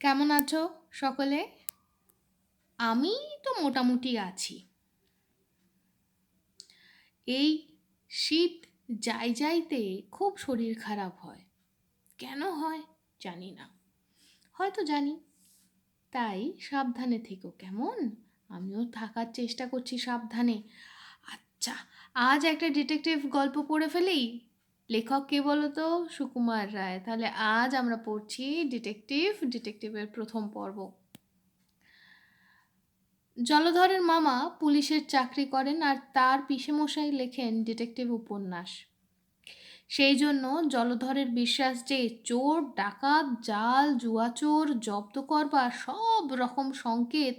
কেমন আছো সকলে? আমি তো মোটামুটি আছি। এই শীত যাই যাইতে খুব শরীর খারাপ হয়। কেন হয় জানি না। হয়তো জানি। তাই সাবধানে থেকো, কেমন? আমিও থাকার চেষ্টা করছি সাবধানে। আচ্ছা আজ একটা ডিটেকটিভ গল্প পড়ে ফেলি লেখক কে বলো তো সুকুমার রায়। তাহলে আজ আমরা পড়ছি ডিটেকটিভ, ডিটেকটিভের প্রথম পর্ব। জলধরের মামা পুলিশের চাকরি করেন আর তার পিসেমশাই লেখেন ডিটেকটিভ উপন্যাস। সেই জন্য জলধরের বিশ্বাস যে চোর, ডাকাত, জাল, জুয়াচোর, জব্দ করবার সব রকম সংকেত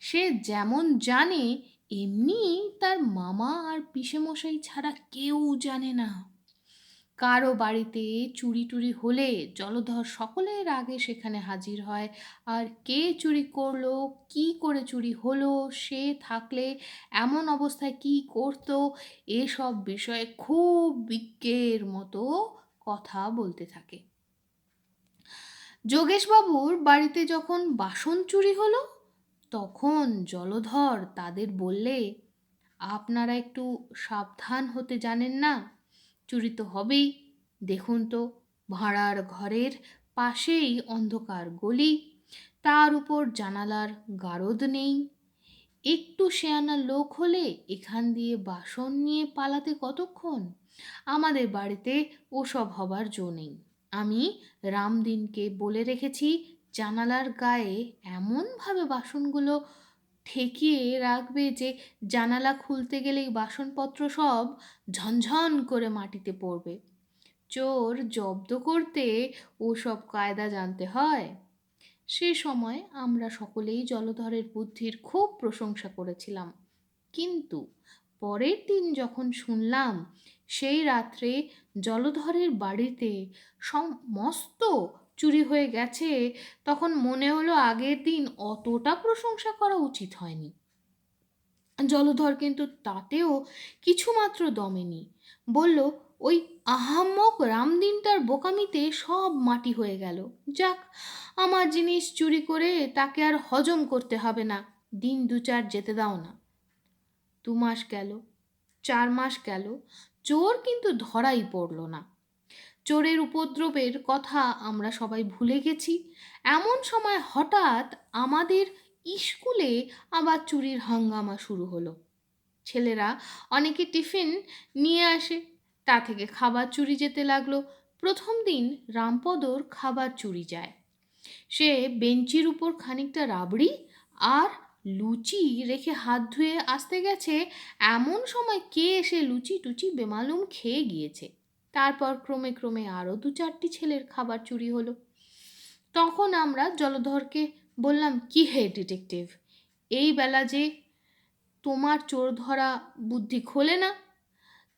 সে যেমন জানে, এমনি তার মামা আর পিসেমশাই ছাড়া কেউ জানে না। কারও বাড়িতে চুরি টুরি হলে জলধর সকলের আগে সেখানে হাজির হয়। আর কে চুরি করল, কি করে চুরি হলো, সে থাকলে এমন অবস্থায় কি করতো, এসব বিষয়ে খুব বিজ্ঞের মতো কথা বলতে থাকে। যোগেশবাবুর বাড়িতে যখন বাসন চুরি হলো, তখন জলধর তাদের বললে, আপনারা একটু সাবধান হতে জানেন না চুরি তো হবেই। দেখুন তো, ভাড়ার ঘরের পাশেই অন্ধকার গলি, তার উপর জানালার গারদ নেই। একটু শেয়ানা লোক হলে এখান দিয়ে বাসন নিয়ে পালাতে কতক্ষণ? আমাদের বাড়িতে ওসব হবার জো নেই। আমি রামদিনকে বলে রেখেছি, জানালার গায়ে এমনভাবে বাসনগুলো ঠেকিয়ে রাখবে যে জানালা খুলতে গেলেই বাসনপত্র সব ঝনঝন করে মাটিতে পড়বে। চোর জব্দ করতে ওসব কায়দা জানতে হয়। সে সময় আমরা সকলেই জলধরের বুদ্ধির খুব প্রশংসা করেছিলাম। কিন্তু পরের দিন যখন শুনলাম, সেই রাত্রে জলধরের বাড়িতে সমস্ত চুরি হয়ে গেছে, তখন মনে হলো আগের দিন অতটা প্রশংসা করা উচিত হয়নি। জলধর কিন্তু তাতেও কিছুমাত্র দমেনি। বলল, ওই আহাম্মক রামদিনটার বোকামিতে সব মাটি হয়ে গেল। যাক, আমার জিনিস চুরি করে তাকে আর হজম করতে হবে না। দিন দু চার যেতে দাও না। দু মাস গেল, চার মাস গেল, চোর কিন্তু ধরাই পড়ল না। চোরের উপদ্রবের কথা আমরা সবাই ভুলে গেছি। এমন সময় হঠাৎ আমাদের স্কুলে আবার চুরির হাঙ্গামা শুরু হলো। ছেলেরা অনেকে টিফিন নিয়ে আসে, তা থেকে খাবার চুরি যেতে লাগল। প্রথম দিন রামপদর খাবার চুরি যায়। সে বেঞ্চির উপর খানিকটা রাবড়ি আর লুচি রেখে হাত ধুয়ে আসতে গেছে। এমন সময় কে এসে লুচি টুচি বেমালুম খেয়ে গিয়েছে? তারপর ক্রমে ক্রমে আরও দু চারটি ছেলের খাবার চুরি হলো। তখন আমরা জলধরকে বললাম, কি হে ডিটেকটিভ? এই বেলা যে তোমার চোর ধরা বুদ্ধি খোলে না,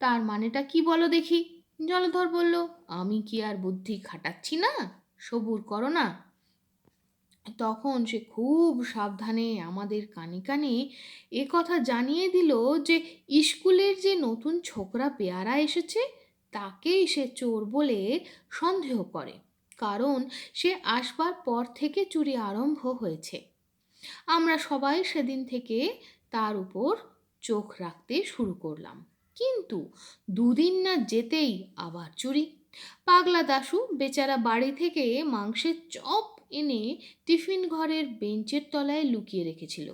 তার মানেটা কি বলো দেখি? জলধর বলল, আমি কি আর বুদ্ধি খাটাচ্ছি না? সবুর করো না। তখন সে খুব সাবধানে আমাদের কানে কানে এ কথা জানিয়ে দিল যে, স্কুলের যে নতুন ছোকরা পেয়ারা এসেছে তাকেই সে চোর বলে সন্দেহ করে, কারণ সে আসবার পর থেকে চুরি আরম্ভ হয়েছে। আমরা সবাই সেদিন থেকে তার উপর চোখ রাখতে শুরু করলাম। কিন্তু দুদিন না যেতেই আবার চুরি। পাগলা দাশু বেচারা বাড়ি থেকে মাংসের চপ এনে টিফিন ঘরের বেঞ্চের তলায় লুকিয়ে রেখেছিল।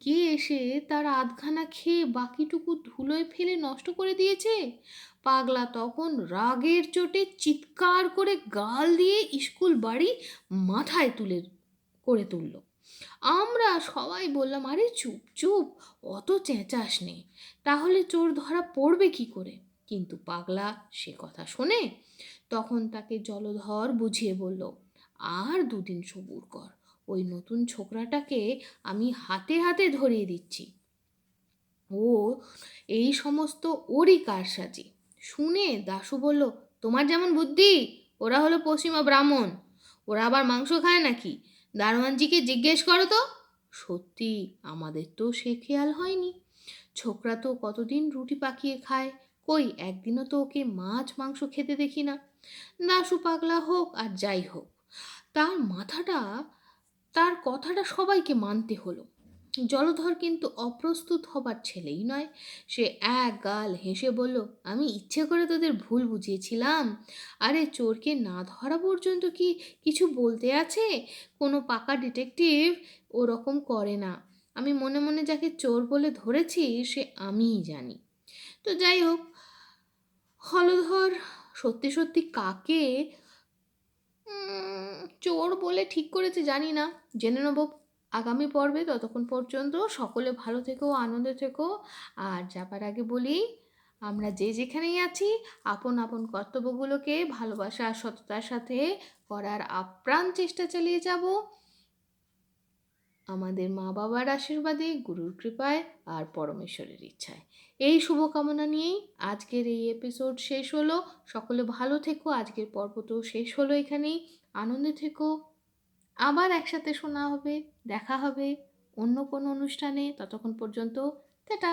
কে এসে তার আধখানা খেয়ে বাকিটুকু ধুলোয় ফেলে নষ্ট করে দিয়েছে? পাগলা তখন রাগের চোটে চিৎকার করে গাল দিয়ে স্কুল বাড়ি মাথায় তুলে, করে তুলল। আমরা সবাই বললাম, আরে চুপ চুপ, অত চেঁচাস নে। তাহলে চোর ধরা পড়বে কি করে? কিন্তু পাগলা সে কথা শোনে। তখন তাকে জলধর বুঝিয়ে বলল, আর দুদিন সবুর কর। ওই নতুন ছোকরাটাকে আমি হাতে হাতে ধরিয়ে দিচ্ছি। ও এই সমস্ত ওরই কারসাজি। শুনে দাশু বলল, তোমার যেমন বুদ্ধি, ওরা হলো পশ্চিমা ব্রাহ্মণ। ওরা আবার মাংস খায় নাকি? দারোয়ানজিকে জিজ্ঞেস করো তো। সত্যি, আমাদের তো সে খেয়াল হয়নি। ছোকরা তো কতদিন রুটি পাকিয়ে খায়। কই, একদিনও তো ওকে মাছ মাংস খেতে দেখি না। দাশু পাগলা হোক আর যাই হোক, তার মাথাটা তার কথাটা সবাইকে মানতে হলো। জলধর কিন্তু অপ্রস্তুত হবার ছেলেই নয়। সে এক গাল হেসে বলল, আমি ইচ্ছে করে তোদের ভুল বুঝিয়েছিলাম। আরে চোরকে না ধরা পর্যন্ত কি কিছু বলতে আছে? কোনো পাকা ডিটেকটিভ ওরকম করে না। আমি মনে মনে যাকে চোর বলে ধরেছি, সে আমিই জানি। তো যাই হোক, হলধর সত্যি সত্যি কাকে চোর বলে ঠিক করেছে, জানি না। জেনে নেব। আগামী পর্বে ততক্ষণ পর্যন্ত সকলে ভালো থেকো, আনন্দে থেকো। আর যাবার আগে বলি, আমরা যে যেখানেই আছি, আপন আপন কর্তব্যগুলোকে, ভালোবাসা আর সততার সাথে করার আপ্রাণ চেষ্টা চালিয়ে যাব। আমাদের মা বাবার আশীর্বাদে, গুরুর কৃপায় আর পরমেশ্বরের ইচ্ছায়। এই শুভকামনা নিয়েই আজকের এই এপিসোড শেষ হলো। সকলে ভালো থেকো। আজকের পর্ব তো শেষ হলো এখানেই। আনন্দে থেকো। আবার একসাথে শোনা হবে, দেখা হবে অন্য কোনো অনুষ্ঠানে। ততক্ষণ পর্যন্ত, টাটা!